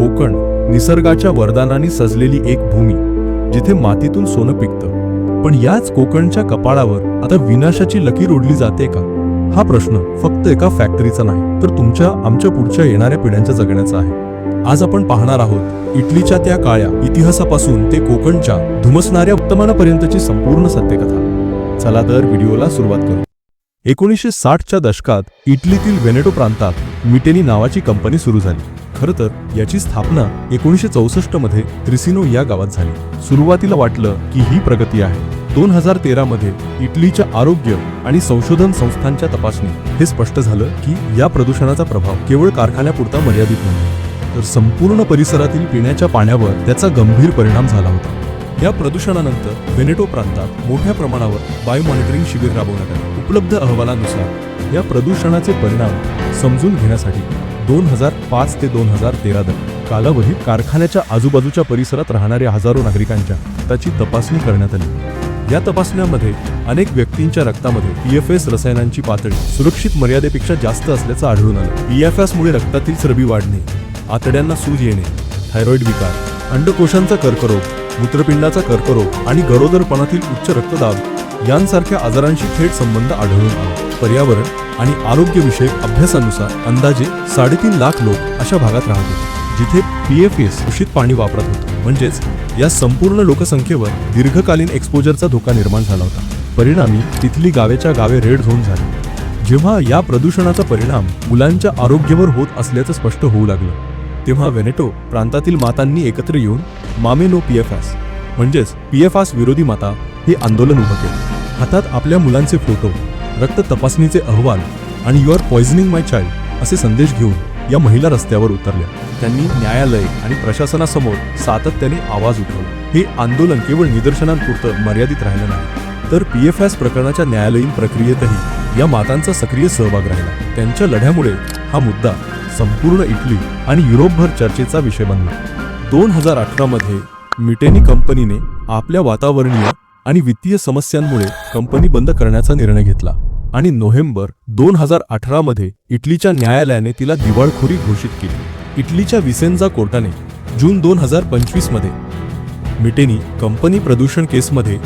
कोकण निसर्गाच्या वरदानाने सजलेली एक भूमी जिथे मातीतून सोनं पिकतं. पण याच कोकणच्या कपाळावर आता विनाशाची लकीर ओढली जाते का? हा प्रश्न फक्त एका फॅक्टरीचा नाही तर तुमच्या आमच्या पुढच्या येणाऱ्या पिढ्यांच्या जगण्याचा आहे. आज आपण पाहणार आहोत इटलीच्या त्या काळ्या इतिहासापासून ते कोकणच्या धुमसणाऱ्या उत्तमानापर्यंतची संपूर्ण सत्यकथा. चला तर व्हिडिओला सुरुवात करू. एकोणीसशे साठच्या दशकात इटलीतील वेनेटो प्रांतात मिटेनी नावाची कंपनी सुरू झाली. खरं तर याची स्थापना एकोणीसशे चौसष्टमध्ये त्रिसिनो या गावात झाली. सुरुवातीला वाटलं की ही प्रगती आहे. दोन हजार तेरा मध्ये इटलीच्या आरोग्य आणि संशोधन संस्थांच्या तपासणी. हे स्पष्ट झालं की या प्रदूषणाचा प्रभाव केवळ कारखान्यापुरता मर्यादित नाही तर संपूर्ण परिसरातील पिण्याच्या पाण्यावर त्याचा गंभीर परिणाम झाला होता. या प्रदूषणानंतर वेनेटो प्रांतात मोठ्या प्रमाणावर बायोमॉनिटरिंग शिबिर राबवण्यात आले. उपलब्ध अहवालानुसार या प्रदूषणाचे परिणाम समजून घेण्यासाठी दोन हजार पाच ते दोन हजार तेरा दरम्यान. कालावधीत कारखान्याच्या आजूबाजूच्या परिसरात राहणाऱ्या हजारो नागरिकांच्या त्याची तपासणी करण्यात आली. या तपासण्यामध्ये अनेक व्यक्तींच्या रक्तामध्ये पीएफएस रसायनांची पातळी सुरक्षित मर्यादेपेक्षा जास्त असल्याचं आढळून आलं. एफ एसमुळे रक्तातील चरबी वाढणे आतड्यांना सूज येणे थायरॉइड विकार अंडकोशांचा कर्करोग मूत्रपिंडाचा कर्करोग आणि गरोदरपणातील उच्च रक्तदाब यांसारख्या आजारांशी थेट संबंध आढळून आला. पर्यावरण आणि आरोग्यविषयक अभ्यासानुसार अंदाजे साडेतीन लाख लोक अशा भागात राहत होते जिथे एस दूषित पाणी वापरत होते. म्हणजेच या संपूर्ण लोकसंख्येवर दीर्घकालीन एक्सपोजरचा धोका निर्माण झाला होता. परिणामी तिथली गावेच्या गावे रेड झोन झाली. जेव्हा या प्रदूषणाचा परिणाम मुलांच्या आरोग्यावर होत असल्याचं स्पष्ट होऊ लागलं तेव्हा वेनेटो प्रांतातील मातांनी एकत्र येऊन मामेलो पी एफ आस म्हणजेच पी एफ आस विरोधी माता हे आंदोलन उभं केलं. हातात आपल्या मुलांचे फोटो रक्त तपासणीचे अहवाल आणि you are poisoning my child असे संदेश घेऊन या महिला रस्त्यावर उतरल्या. त्यांनी न्यायालय आणि प्रशासनासमोर सातत्याने आवाज उठवला. हे आंदोलन केवळ निदर्शनांपुरतं मर्यादित राहिलं नाही तर पीएफएस प्रकरणाच्या न्यायालयीन प्रक्रियेतही या मातांचा सक्रिय सहभाग राहिला. त्यांच्या लढ्यामुळे हा मुद्दा संपूर्ण इटली आणि युरोपभर चर्चेचा विषय बनला. दोन हजार अठरामध्ये मिटेनी कंपनीने आपल्या वातावरणीय आणि वित्तीय समस्यांमुळे कंपनी बंद करण्याचा निर्णय घेतला. आणि नोव्हेंबर दोन हजार अठरा मध्ये इटलीच्या न्यायालयाने तिला दिवाळखोरी घोषित केली. इटलीच्या विसेन्झा कोर्टाने जून दोन हजार पंचवीसमध्ये मिटेनी कंपनी प्रदूषण केसमध्ये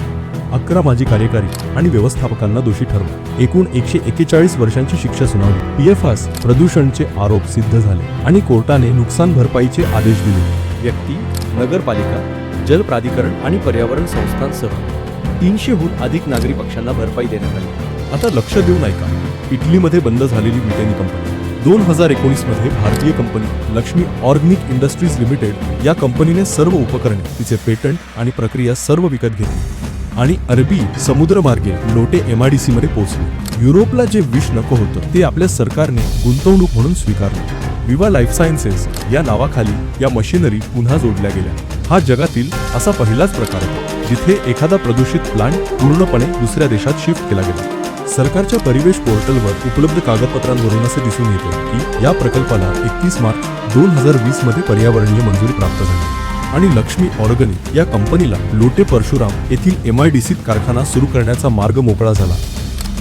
अकरा माजी कार्यकारी आणि व्यवस्थापकांना दोषी ठरवलं एकूण एकशे एकेचाळीस वर्षांची शिक्षा सुनावली. पीएफआस प्रदूषणचे आरोप सिद्ध झाले आणि कोर्टाने नुकसान भरपाईचे आदेश दिले. व्यक्ती नगरपालिका जल प्राधिकरण आणि पर्यावरण संस्थांसह तीनशेहून अधिक नागरी पक्षांना भरपाई देण्यात आली. आता लक्ष देऊन ऐका इटलीमध्ये बंद झालेली ब्रिटेनी कंपनी. दोन हजार एकोणीसमध्ये भारतीय company Lakshmi organic industries limited या कंपनीने सर्व उपकरणे तिचे पेटंट आणि प्रक्रिया सर्व विकत घेतली. आणि अरबी समुद्रमार्गे लोटे एमआयडीसी मध्ये पोहोचले. युरोपला जे विष नको होतं ते आपल्या सरकारने गुंतवणूक म्हणून स्वीकारले. विवा लाईफ सायन्सेस या नावाखाली या मशिनरी पुन्हा जोडल्या गेल्या. हा जगातील असा पहिलाच प्रकार आहे जिथे एखादा प्रदूषित प्लांट पूर्णपणे दुसऱ्या देशात शिफ्ट केला गेला. सरकारच्या परिवेश पोर्टलवर उपलब्ध कागदपत्रांवरून असे दिसून येते की या प्रकल्पाला एकतीस मार्च दोन हजार वीसमध्ये पर्यावरणीय मंजुरी प्राप्त झाली. आणि लक्ष्मी ऑर्गनिक या कंपनीला लोटे परशुराम येथील एम आय डी सीत कारखाना सुरू करण्याचा मार्ग मोकळा झाला.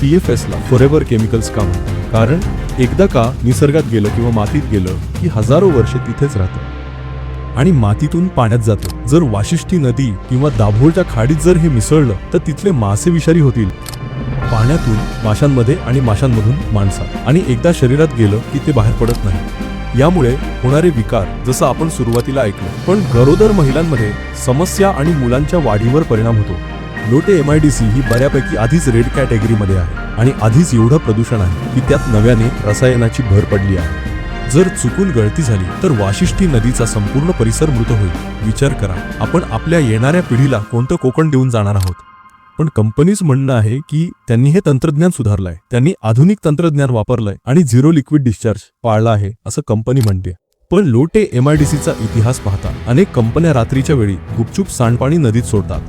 पी एफ एसला फॉरेव्हर केमिकल्स का कारण एकदा का निसर्गात गेलं किंवा मातीत गेलं की हजारो वर्षे तिथेच राहतं. आणि मातीतून पाण्यात जातं. जर वाशिष्ठी नदी किंवा दाभोळच्या खाडीत जर हे मिसळलं तर तिथले मासे विषारी होतील. पाण्यातून माशांमध्ये आणि माशांमधून माणसात आणि एकदा शरीरात गेलं की ते बाहेर पडत नाही. यामुळे होणारे विकार जसं आपण सुरुवातीला ऐकलं पण गरोदर महिलांमध्ये समस्या आणि मुलांच्या वाढीवर परिणाम होतो. Lote M I D C ही बऱ्यापैकी आधीच रेड कॅटेगरीमध्ये आहे आणि आधीच एवढं प्रदूषण आहे की त्यात नव्याने रसायनाची भर पडली आहे. जर चुकून गळती झाली तर वाशिष्ठी नदीचा संपूर्ण परिसर मृत होईल. विचार करा आपण आपल्या येणाऱ्या पिढीला कोणतं कोकण देऊन जाणार आहोत? पण कंपनीच म्हणणं आहे की त्यांनी हे तंत्रज्ञान सुधारलंय. त्यांनी आधुनिक तंत्रज्ञान वापरलंय आणि झिरो लिक्विड डिस्चार्ज पाळला आहे असं कंपनी म्हणते. पण लोटे एमआयडीसीचा इतिहास पाहता अनेक कंपन्या रात्रीच्या वेळी गुपचूप सांडपाणी नदीत सोडतात.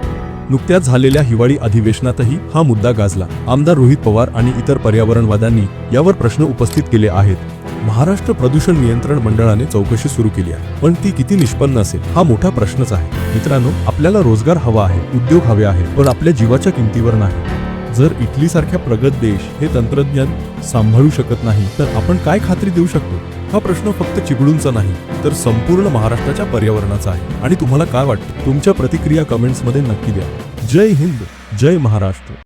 नुकत्याच झालेल्या हिवाळी अधिवेशनातही हा मुद्दा गाजला. आमदार रोहित पवार आणि इतर पर्यावरणवाद्यांनी यावर प्रश्न उपस्थित केले आहेत. महाराष्ट्र प्रदूषण नियंत्रण मंडळाने चौकशी सुरू केली आहे. पण ती किती निष्पन्न असेल हा मोठा प्रश्नच आहे. मित्रांनो आपल्याला रोजगार हवा आहे उद्योग हवे आहे पण आपल्या जीवाच्या किमतीवर नाही. जर इटलीसारख्या प्रगत देश हे तंत्रज्ञान सांभाळू शकत नाही तर आपण काय खात्री देऊ शकतो? हा प्रश्न फक्त चिपळूणचा नाही तर संपूर्ण महाराष्ट्राच्या पर्यावरणाचा आहे. आणि तुम्हाला काय वाटतं? तुमच्या प्रतिक्रिया कमेंट्समध्ये नक्की द्या. जय हिंद जय महाराष्ट्र.